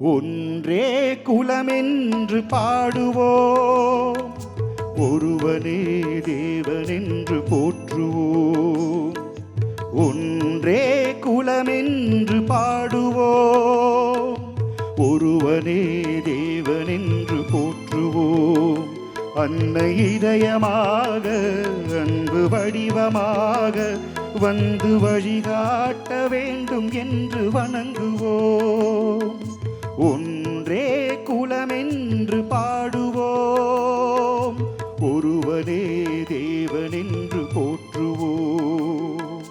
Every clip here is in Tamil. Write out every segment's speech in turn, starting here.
ஒன்றே குலமென்று பாடுவோம். ஒருவனே தேவனென்று போற்றுவோம். ஒன்றே குலமென்று பாடுவோம். ஒருவனே தேவனென்று போற்றுவோம். அன்னை இதயமாக அன்பு வடிவமாக வந்து வழிகாட்ட வேண்டும் என்று வணங்குவோம். ஒன்றே குலமென்று பாடுவோம். ஒருவனே தேவனென்று போற்றுவோம்.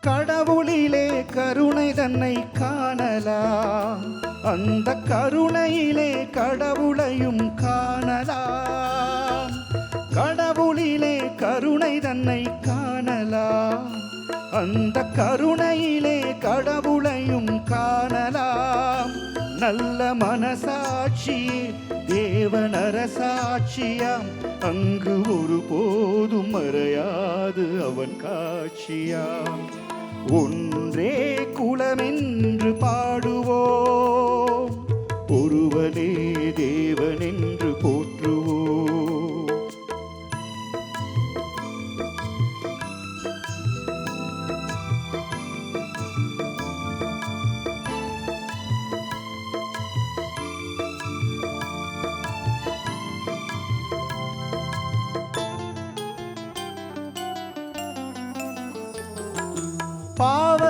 கடவுளிலே கருணை தன்னை காணலாம். அந்த கருணையிலே கடவுளையும் காணலாம். கடவுளிலே கருணை தன்னை காணலாம். அந்த கருணையிலே கடவுளையும் காணலாம். நல்ல மனசாட்சி தேவனரசாட்சியாம். அங்கு ஒரு போதும் மறையாது அவன் காட்சியாம். ஒன்றே குலமென்று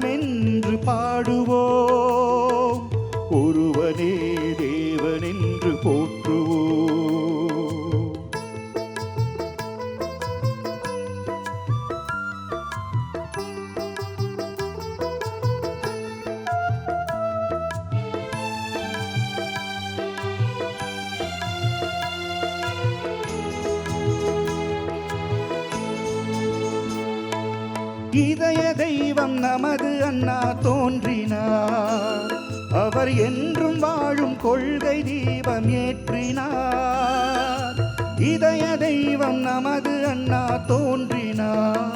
குலமென்று பாடு இதய தெய்வம் நமது அண்ணா தோன்றினார். அவர் என்றும் வாழும் கொள்கை தீபம் ஏற்றினார். இதய தெய்வம் நமது அண்ணா தோன்றினார்.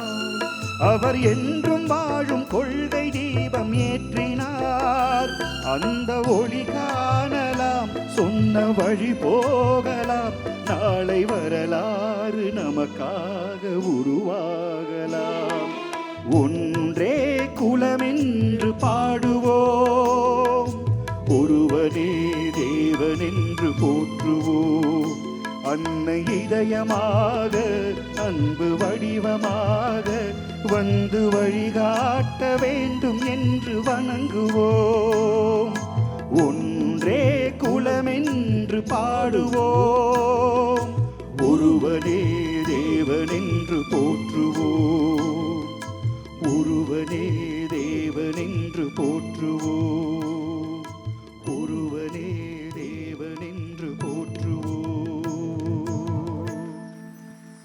அவர் என்றும் வாழும் கொள்கை தீபம் ஏற்றினார். அந்த ஒளி காணலாம் சொன்ன வழி போகலாம் நாளை வரலாறு நமக்காக உருவாகலாம். ஒன்றே குலமென்று பாடுவோம். ஒருவனே தேவனென்று போற்றுவோம். அன்னை இதயமாக அன்பு வடிவமாக வந்து வழிகாட்ட வேண்டும் என்று வணங்குவோம். ஒன்றே குலமென்று பாடுவோம். ஒருவனே தேவனென்று போற்றுவோம். ஒருவனே தேவனென்று போற்றுவோம்.